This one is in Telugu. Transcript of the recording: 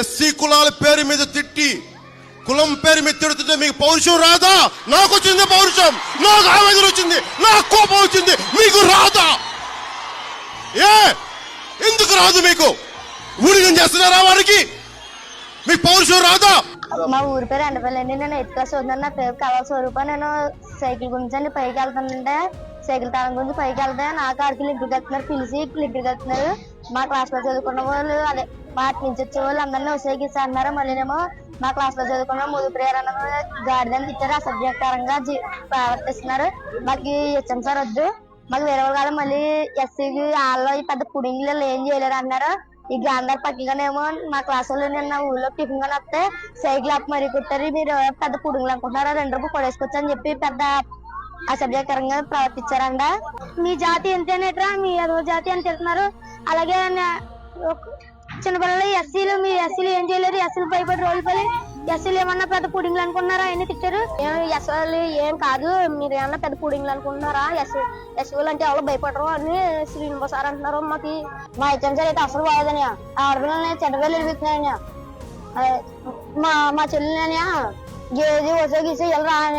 ఎస్సీ కులాల పేరు మీద తిట్టి కులం పేరు మీద తిడుతుంటే మీకు పౌరుషం రాదా? నాకు వచ్చింది పౌరుషం. నాకు ఆవేదన వచ్చింది. నాకు కోపం వచ్చింది. మీకు రాదా? ఏ? ఎందుకు రాదు మీకు? ఊడిగం చేస్తున్నారా వారికి? మీకు పౌరుషం రాదా? మా ఊరి పేరు ఎండపల్లి అండి. నేను ఎయిత్ క్లాస్ చదువుతున్నాను నా పేరు కళా స్వరూప. నేను సైకిల్ గురించి పైకి వెళ్తానంటే సైకిల్ తాళం గురించి పైకి వెళ్తే నా కాడికి లింకుకి వెళ్తున్నారు పిలిచి లింకుకి వెళ్తున్నారు మా క్లాస్లో చదువుకున్న వాళ్ళు అదే. వాటి నుంచి వచ్చే వాళ్ళు అందరినీ ఉసేగిస్తా అన్నారు. మళ్ళీనేమో మా క్లాస్లో చదువుకున్న ముందు ప్రేరణ అన్న గాడిదని ఇచ్చారు అసభ్యకరంగా జీ- ప్రవర్తిస్తున్నారు. మాకు ఇచ్చాం సార్ వద్దు. మాకు వేరే వాళ్ళు మళ్ళీ ఎస్సీకి వాళ్ళు పెద్ద పుడింగ్లు ఏం చేయలేరు అన్నారు. ఈ గాంధార్ పక్కగానేమో మా క్లాస్ వాళ్ళు నిన్న ఊళ్ళో టిఫిన్గా వస్తే సైకిల్ అప్ మరీ కుట్టారు. మీరు పెద్ద పుడుగులు అనుకుంటున్నారా? రెండు రూపాయలు కొడేసుకోవచ్చు అని చెప్పి పెద్ద అసభ్యకరంగా ప్రవర్తించారంట. మీ జాతి ఎంతేనేట్రా మీ అదో జాతి అని తిడుతున్నారు? అలాగే చిన్నపిల్లలు ఎస్సీలు మీ ఎస్సీలు ఏం చేయలేరు? ఎస్సీలు భయపడి రోజులు పడి ఎస్సీలు ఏమన్నా పెద్ద పుడింగ్లు అనుకున్నారా ఆయన తిట్టారు. ఎస్సీలు ఏం కాదు మీరు ఏమన్నా పెద్ద పుడింగ్లు అనుకుంటున్నారా? ఎస్సీ ఎస్సీలు అంటే ఎవరు భయపడరు అని శ్రీనివాస్ సార్ అంటున్నారు మాకు. మా హెచ్ఎం సార్ అయితే అసలు బాగోదని ఆడపిల్లని చెడ్డగా వెళ్ళిపోతున్నాయని మా మా చెల్లెని గేది వసో గీసి వెళ్ళరా అని